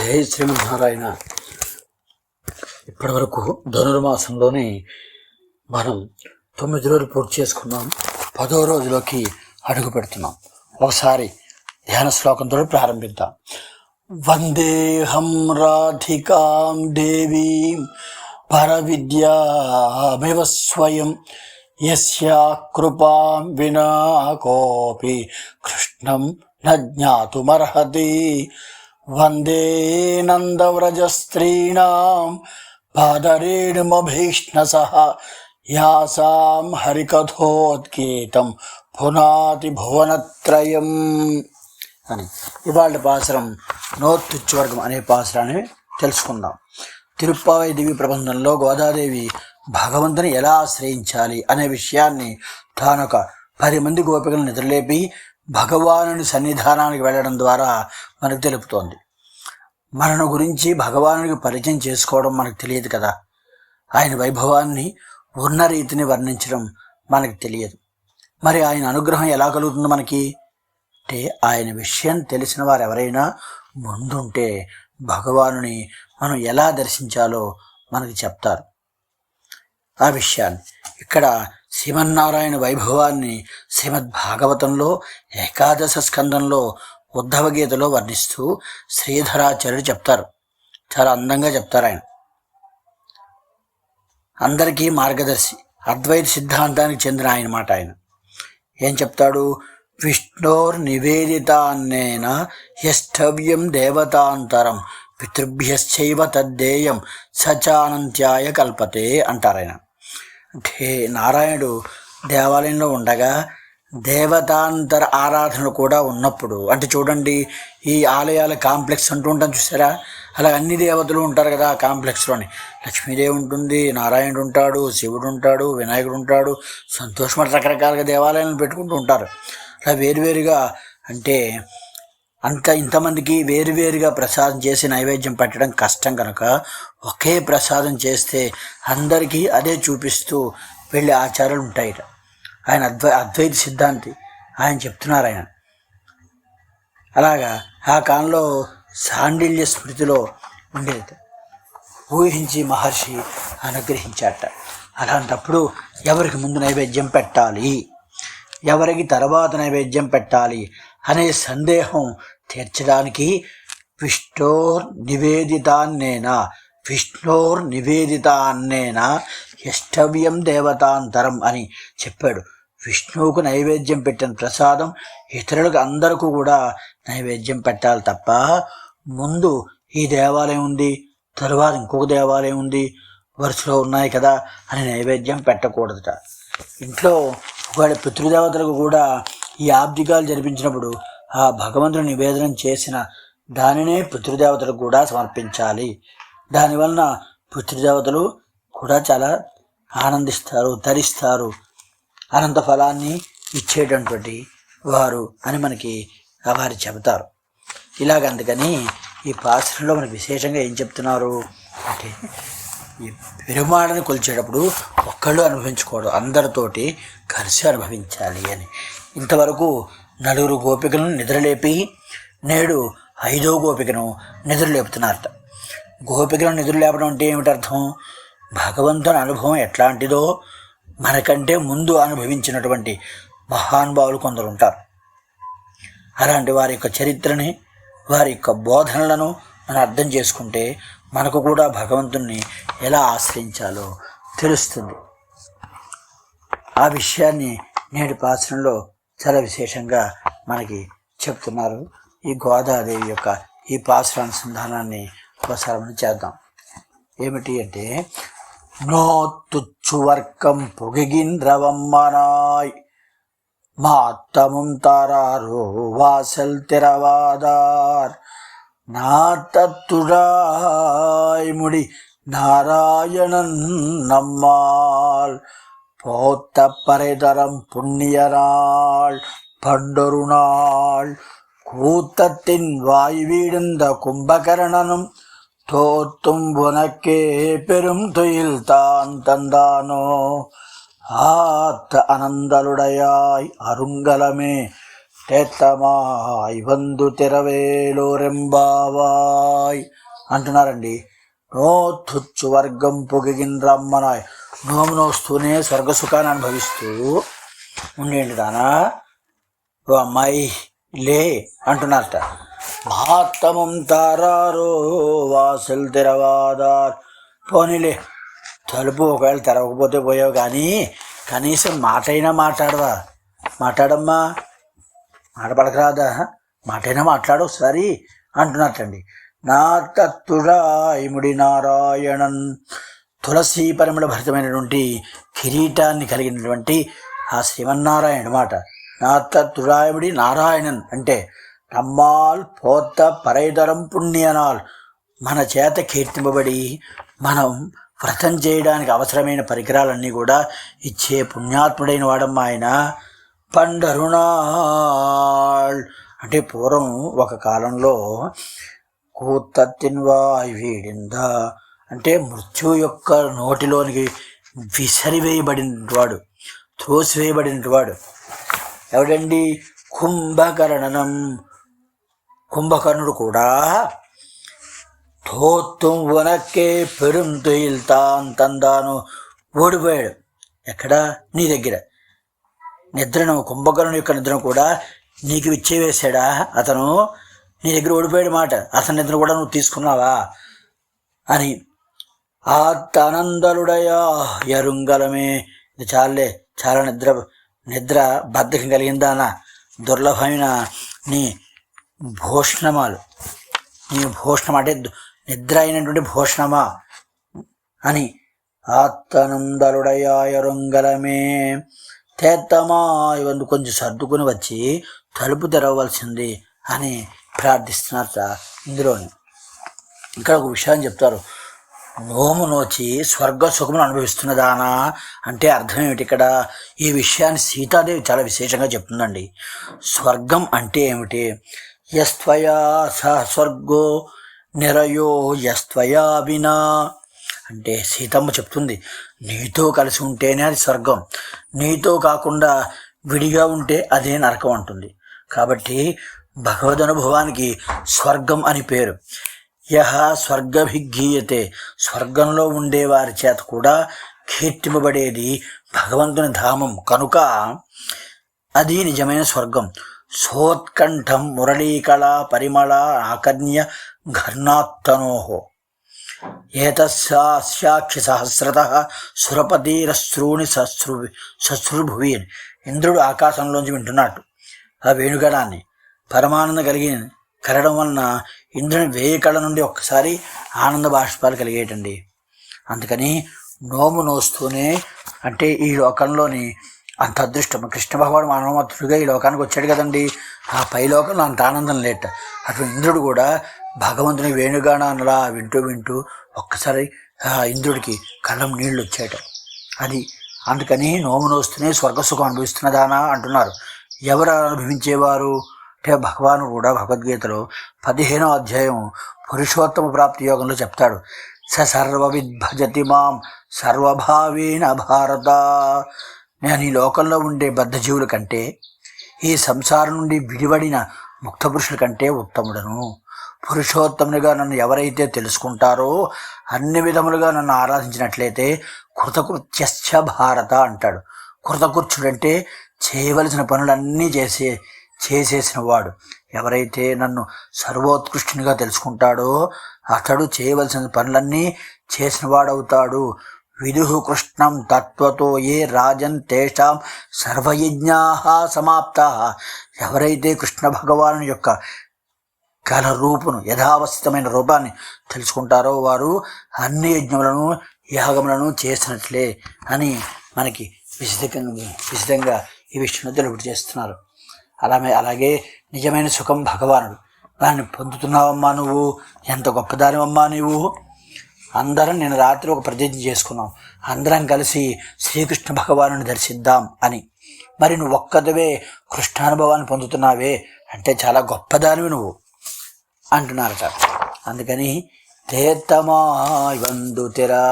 జై శ్రీమన్నారాయణ ఇప్పటి వరకు ధనుర్మాసంలోనే మనం తొమ్మిది రోజులు పూర్తి చేసుకున్నాం. పదో రోజులోకి అడుగు పెడుతున్నాం. ఒకసారి ధ్యాన శ్లోకంతో ప్రారంభిద్దాం. వందేహం రాధికాం దేవీం పరవిద్యామివ స్వయం యస్యా కృపాం వినా కోపి కృష్ణం న జ్ఞాతుమర్హతి. వందే నందవ్రజస్త్రీణాం పాదరేణుమభీష్ణస యాసాం హరికథోద్గీతం పునాతి భువనత్రయం అని ఇవాళ పాసరం నోత్తుచ్చువర్గం అనే పాసరాన్ని తెలుసుకుందాం. తిరుప్పావై దేవి ప్రబంధంలో గోదాదేవి భగవంతుని ఎలా ఆశ్రయించాలి అనే విషయాన్ని తానొక పది మంది గోపికలను నిద్రలేపి భగవానుని సన్నిధానానికి వెళ్ళడం ద్వారా మనకు తెలుపుతోంది. మనను గురించి భగవానుడికి పరిచయం చేసుకోవడం మనకు తెలియదు కదా. ఆయన వైభవాన్ని ఉన్న రీతిని వర్ణించడం మనకు తెలియదు. మరి ఆయన అనుగ్రహం ఎలా కలుగుతుంది మనకి? అంటే ఆయన విషయం తెలిసిన వారు ఎవరైనా ముందుంటే భగవానుని మనం ఎలా దర్శించాలో మనకి చెప్తారు. ఆ విషయాన్ని ఇక్కడ శ్రీమన్నారాయణ వైభవాన్ని శ్రీమద్ భాగవతంలో ఏకాదశ స్కందంలో ఉద్ధవ గీతలో వర్ణిస్తూ శ్రీధరాచార్యుడు చెప్తారు. చాలా అందంగా చెప్తారు ఆయన. అందరికీ మార్గదర్శి అద్వైత సిద్ధాంతానికి చెందిన ఆయన మాట ఆయన. ఏం చెప్తాడు? విష్ణోర్ నివేదితాన్నేన యష్టవ్యం దేవతాంతరం పితృభ్యశ్చైవ తద్దేయం సచానంత్యాయ కల్పతే అంటారు ఆయన అంటే నారాయణుడు దేవాలయంలో ఉండగా దేవతాంతర ఆరాధనలు కూడా ఉన్నప్పుడు అంటే చూడండి ఈ ఆలయాల కాంప్లెక్స్ అంటూ ఉంటాం చూసారా? అలా అన్ని దేవతలు ఉంటారు కదా ఆ కాంప్లెక్స్లోని. లక్ష్మీదేవి ఉంటుంది నారాయణుడు ఉంటాడు శివుడు ఉంటాడు వినాయకుడు ఉంటాడు సంతోషం రకరకాలుగా దేవాలయాలను పెట్టుకుంటూ ఉంటారు. అలా వేరువేరుగా అంటే అంత ఇంతమందికి వేరువేరుగా ప్రసాదం చేసి నైవేద్యం పెట్టడం కష్టం కనుక ఒకే ప్రసాదం చేస్తే అందరికీ అదే చూపిస్తూ వెళ్ళే ఆచారాలు ఉంటాయి ఆయన అద్వై అద్వైత సిద్ధాంతి. ఆయన చెప్తున్నారు ఆయన. అలాగా ఆ కాలంలో సాండిల్య స్మృతిలో ఉండేది ఊహించి మహర్షి అనుగ్రహించాట. అలాంటప్పుడు ఎవరికి ముందు నైవేద్యం పెట్టాలి? ఎవరికి తర్వాత నైవేద్యం పెట్టాలి? అనే సందేహం తీర్చడానికి విష్ణోర్ నివేదితాన్నేనా? విష్ణోర్ నివేదితాన్నేనా? ఇష్టవ్యం దేవతాంతరం అని చెప్పాడు. విష్ణువుకు నైవేద్యం పెట్టిన ప్రసాదం ఇతరులకు అందరికీ కూడా నైవేద్యం పెట్టాలి తప్ప ముందు ఈ దేవాలయం ఉంది తరువాత ఇంకొక దేవాలయం ఉంది వరుసలో ఉన్నాయి కదా అని నైవేద్యం పెట్టకూడదట. ఇంట్లో ఒకవేళ పితృదేవతలకు కూడా ఈ ఆబ్దికాలు జరిపించినప్పుడు ఆ భగవంతుని నివేదనం చేసిన దానినే పితృదేవతలకు కూడా సమర్పించాలి. దానివలన పితృదేవతలు కూడా చాలా ఆనందిస్తారు ధరిస్తారు అనంత ఫలాన్ని ఇచ్చేటటువంటి వారు అని మనకి వారు చెబుతారు. ఇలాగ అందుకని ఈ పాశ్రంలో మనకి విశేషంగా ఏం చెప్తున్నారు అంటే ఈ పెరుమాళని కొలిచేటప్పుడు ఒక్కళ్ళు అనుభవించకూడదు అందరితోటి కలిసి అనుభవించాలి అని. ఇంతవరకు నలుగురు గోపికలను నిద్రలేపి నేడు ఐదో గోపికను నిద్రలేపుతున్నారట. గోపికలను నిద్రలేపడం అంటే ఏమిటి అర్థం భగవంతుని అనుభవం ఎట్లాంటిదో మనకంటే ముందు అనుభవించినటువంటి మహానుభావులు కొందరు ఉంటారు అలాంటి వారి యొక్క చరిత్రని వారి యొక్క బోధనలను మనం అర్థం చేసుకుంటే మనకు కూడా భగవంతుణ్ణి ఎలా ఆశ్రయించాలో తెలుస్తుంది. ఆ విషయాన్ని నేటి పాత్రలో చాలా విశేషంగా మనకి చెప్తున్నారు ఈ గోదాదేవి యొక్క ఈ పాశ్రానుసంధానాన్ని ఒకసారి మనం చేద్దాం ఏమిటి అంటే நோத்துச்சுவர்க்கம் புகுகின்றவம்மனாய் மாத்தமும் தாராரோ வாசல் திறவாதார் நாத்தத்துழாய் முடி நாராயணன் நம்மால் போத்த பறைதரம் புண்ணியராள் பண்டொரு நாள் கூத்தத்தின் வாய் வீடுந்த கும்பகரணனும் தோத்தும் உனக்கே பெரும் துயில் தான் தந்தானோ? ஆத்த அனந்தலுடையாய் அருங்கலமே தேத்தமாய் வந்து திரவேலோரெம்பாவாய். அன்றுனாரண்டி நோ துச்சு வர்க்கம் புகுகின்ற அம்மனாய் నోము నోస్తూనే స్వర్గ సుఖాన్ని అనుభవిస్తూ ఉండేండి దానా ఓ అమ్మాయి లే అంటున్నారట. మహాత్తమం తారారో వాసల్ తెరవాదార్. పోనీలే తలుపు ఒకవేళ తెరవకపోతే పోయావు కానీ కనీసం మాటైనా మాట్లాడవా? మాట్లాడమ్మా. మాట పడకరాదా మాటైనా మాట్లాడు ఒకసారి అంటున్నట్టండి నా తత్తుడా ఇముడి నారాయణన్. తులసి పరిమళ భరితమైనటువంటి కిరీటాన్ని కలిగినటువంటి ఆ శ్రీమన్నారాయణ మాట. నా తురాయుడి నారాయణన్ అంటే నమ్మాల్ పోత పరైదరం పుణ్యనాల్ మన చేత కీర్తింపబడి మనం వ్రతం చేయడానికి అవసరమైన పరికరాలన్నీ కూడా ఇచ్చే పుణ్యాత్ముడైన వాడమ్మ ఆయన. పండరుణాళ్ అంటే పూర్వం ఒక కాలంలో కూతత్తిన్వాయ్ వీడిందా అంటే మృత్యు యొక్క నోటిలోనికి విసరివేయబడినవాడు త్రోసివేయబడినవాడు ఎవడండి? కుంభకర్ణనం. కుంభకర్ణుడు కూడా తోత్తం వనక్కే పెరుంతుయిల్ తాన్ తందాను ఓడిపోయాడు. ఎక్కడ? నీ దగ్గర. నిద్రను కుంభకర్ణుని యొక్క నిద్రను కూడా నీకు విచ్చేవేశాడా? అతను నీ దగ్గర ఓడిపోయాడు మాట. అతని నిద్ర కూడా నువ్వు తీసుకున్నావా? అని ఆ ఎరుంగలమే. ఇది చాలే చాలా నిద్ర నిద్ర బద్ధకం కలిగిందానా దుర్లభమైన నీ భూషణమాలు. నీ భూషణం అంటే నిద్ర అయినటువంటి భూషణమా అని. ఆత్తనందలుడయాయరుంగలమే తేత్తమా ఇవన్నీ కొంచెం సర్దుకుని వచ్చి తలుపు తెరవలసింది అని ప్రార్థిస్తున్నారు ఇందులోని. ఇక్కడ ఒక విషయాన్ని చెప్తారు. నోము నోచి స్వర్గ సుఖమును అనుభవిస్తున్నదానా అంటే అర్థం ఏమిటి ఇక్కడ? ఈ విషయాన్ని సీతాదేవి చాలా విశేషంగా చెప్తుందండి. స్వర్గం అంటే ఏమిటి? యస్త్వయా సహ స్వర్గో నిరయో యస్త్వయా వినా అంటే సీతమ్మ చెప్తుంది. నీతో కలిసి ఉంటేనే అది స్వర్గం. నీతో కాకుండా విడిగా ఉంటే అదే నరకం అంటుంది. కాబట్టి భగవద్ అనుభవానికి స్వర్గం అని పేరు. యహ స్వర్గభిగీయతే స్వర్గంలో ఉండేవారి చేత కూడా కీర్తింపబడేది భగవంతుని ధామం. కనుక అది నిజమైన స్వర్గం. సోత్కంఠం మురళీకళ పరిమళ ఆకర్ణ్య ఘర్ణాత్తనోహో ఏతస్యాక్షి సహస్రత సురపతిరశ్రూణి సశ్రు సశ్రుభువీన్ ఇంద్రుడు ఆకాశంలోంచి వింటున్నాడు. ఆ వేణుగణాన్ని పరమానందం కలిగి కలగడం వలన ఇంద్రుని వేయి కళ్ళ నుండి ఒక్కసారి ఆనంద బాష్పాలు కలిగేటండి. అందుకని నోము నోస్తూనే అంటే ఈ లోకంలోని అంత అదృష్టం కృష్ణ భగవాడు మానవమత్తుడుగా ఈ లోకానికి వచ్చాడు కదండి. ఆ పై లోకంలో అంత ఆనందం లేట. అటు ఇంద్రుడు కూడా భగవంతుని వేణుగానాన్నలా వింటూ వింటూ ఒక్కసారి ఇంద్రుడికి కళ్ళం నీళ్ళు వచ్చాయట అది అందుకని నోము నోస్తూనే స్వర్గసుఖం అనుభవిస్తున్నదానా అంటున్నారు. ఎవరు అనుభవించేవారు? అంటే భగవాను కూడా భగవద్గీతలో పదిహేనో అధ్యాయం పురుషోత్తమ ప్రాప్తి యోగంలో చెప్తాడు. స సర్వవిద్భజతి మాం సర్వభావేన భారత. నేను ఈ లోకంలో ఉండే బద్ధజీవుల కంటే ఈ సంసారం నుండి విడివడిన ముక్త పురుషుల కంటే ఉత్తముడను. పురుషోత్తమునిగా నన్ను ఎవరైతే తెలుసుకుంటారో అన్ని విధములుగా నన్ను ఆరాధించినట్లయితే కృతకృత్యశ్చ భారత అంటాడు. కృతకృత్యుడంటే చేయవలసిన పనులన్నీ చేసే చేసేసిన వాడు ఎవరైతే నన్ను సర్వోత్కృష్టునిగా తెలుసుకుంటాడో అతడు చేయవలసిన పనులన్నీ చేసిన వాడవుతాడు విదుహు కృష్ణం తత్వతో ఏ రాజన్ తేషాం సర్వయజ్ఞా సమాప్త. ఎవరైతే కృష్ణ భగవాను యొక్క కల రూపును యథావస్థితమైన రూపాన్ని తెలుసుకుంటారో వారు అన్ని యజ్ఞములను యాగములను చేసినట్లే అని మనకి విశితంగా విశితంగా ఈ విషయంలో తెలుపు చేస్తున్నారు. అలాగే అలాగే నిజమైన సుఖం భగవానుడు. దాన్ని పొందుతున్నావమ్మా నువ్వు. ఎంత గొప్పదానివమ్మా నువ్వు అందరం నేను రాత్రి ఒక ప్రతిజ్ఞ చేసుకున్నాం. అందరం కలిసి శ్రీకృష్ణ భగవాను దర్శిద్దాం అని. మరి నువ్వు ఒక్కదవే కృష్ణానుభవాన్ని పొందుతున్నావే అంటే చాలా గొప్పదానివి నువ్వు అంటున్నారట అందుకని తేత్తమాయందు తెరా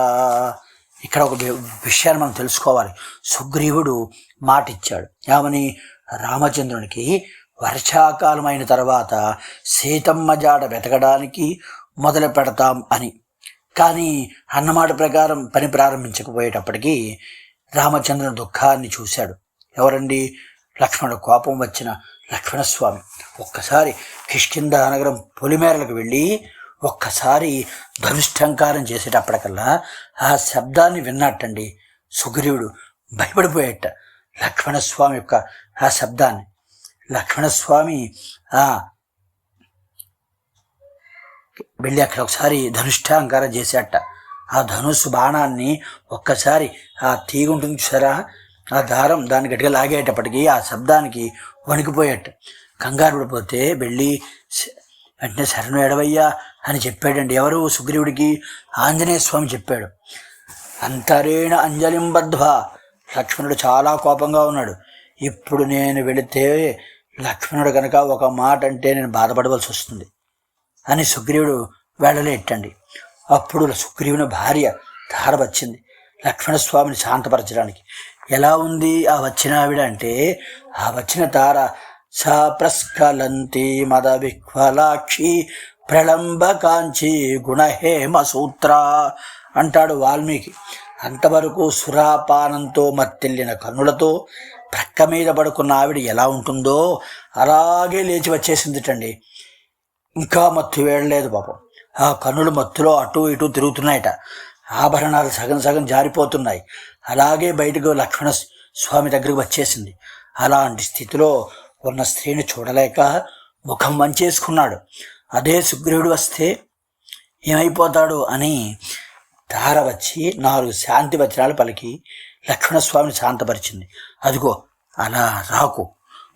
ఇక్కడ ఒక విషయాన్ని మనం తెలుసుకోవాలి. సుగ్రీవుడు మాట ఇచ్చాడు ఏమని రామచంద్రునికి వర్షాకాలం అయిన తర్వాత సీతమ్మ జాడ వెతకడానికి మొదలు పెడతాం అని. కానీ అన్నమాట ప్రకారం పని ప్రారంభించకపోయేటప్పటికీ రామచంద్రుని దుఃఖాన్ని చూశాడు. ఎవరండి? లక్ష్మణుడు కోపం వచ్చిన లక్ష్మణస్వామి. ఒక్కసారి కిష్కింద నగరం పొలిమేరలకు వెళ్ళి ఒక్కసారి ధనుష్టంకారం చేసేటప్పటికల్లా ఆ శబ్దాన్ని విన్నట్టండి. సుగ్రీవుడు భయపడిపోయేట లక్ష్మణస్వామి యొక్క ఆ శబ్దాన్ని. లక్ష్మణస్వామి ఆ వెళ్ళి అక్కడ ఒకసారి ధనుష్టాంకారం చేసేట. ఆ ధనుస్సు బాణాన్ని ఒక్కసారి ఆ తీగ ఉంటుంది చూసారా? ఆ దారం దాన్ని గట్టిగా లాగేటప్పటికీ ఆ శబ్దానికి వణికిపోయేట. కంగారు పడిపోతే వెళ్ళి వెంటనే శరణు ఎడవయ్యా అని చెప్పాడండి. ఎవరు? సుగ్రీవుడికి ఆంజనేయ స్వామి చెప్పాడు. అంతరేణ అంజలిం లక్ష్మణుడు చాలా కోపంగా ఉన్నాడు. ఇప్పుడు నేను వెళితే లక్ష్మణుడు కనుక ఒక మాట అంటే నేను బాధపడవలసి వస్తుంది అని సుగ్రీవుడు వెళ్ళలేటండి అప్పుడు సుగ్రీవుని భార్య ధార వచ్చింది. లక్ష్మణస్వామిని శాంతపరచడానికి. ఎలా ఉంది ఆ వచ్చిన ఆవిడ అంటే ఆ వచ్చిన తార సా ప్రస్ఖలంతి మద విహ్వలాక్షి ప్రళంబ కాంచి గుణహేమ సూత్ర అంటాడు వాల్మీకి. అంతవరకు సురాపానంతో మత్తెల్లిన కన్నులతో ప్రక్క మీద పడుకున్న ఆవిడ ఎలా ఉంటుందో అలాగే లేచి వచ్చేసిందిటండి. ఇంకా మత్తు వేయలేదు పాపం. ఆ కన్నులు మత్తులో అటు ఇటు తిరుగుతున్నాయట. ఆభరణాలు సగం సగం జారిపోతున్నాయి. అలాగే బయటకు లక్ష్మణ స్వామి దగ్గరికి వచ్చేసింది. అలాంటి స్థితిలో ఉన్న స్త్రీని చూడలేక ముఖం వంచేసుకున్నాడు. అదే సుగ్రీవుడు వస్తే ఏమైపోతాడు అని ధార వచ్చి నాలుగు శాంతి వచనాలు పలికి లక్ష్మణస్వామిని శాంతపరిచింది. అదిగో అలా రాకు.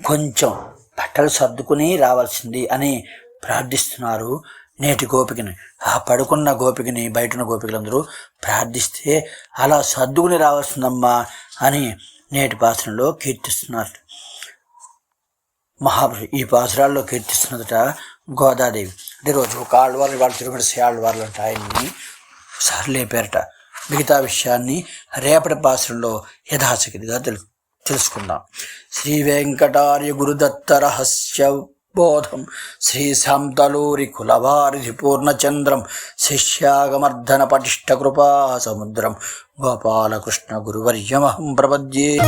కొంచెం బట్టలు సర్దుకుని రావాల్సింది అని ప్రార్థిస్తున్నారు నేటి గోపికని. ఆ పడుకున్న గోపికని బయటన గోపికలందరూ ప్రార్థిస్తే అలా సర్దుకుని రావాల్సిందమ్మా అని నేటి భాషలో కీర్తిస్తున్నారు. మహాపురు ఈ పాసురాల్లో కీర్తిస్తున్నదట గోదాదేవి. అంటే రోజు ఒక ఆళ్వారు వాళ్ళు తిరుమల ఆళ్వార్లు అంటే ఆయన్ని లేపారట. మిగతా విషయాన్ని రేపటి పాసురంలో యథాశక్తిగా తెలు తెలుసుకుందాం. శ్రీ వెంకటార్య గురుదత్త రహస్య బోధం శ్రీ శాంతలూరి కులవారిధి పూర్ణచంద్రం శిష్యాగమర్ధన పటిష్ట కృపా సముద్రం గోపాలకృష్ణ గురువర్యమహం ప్రపద్యే.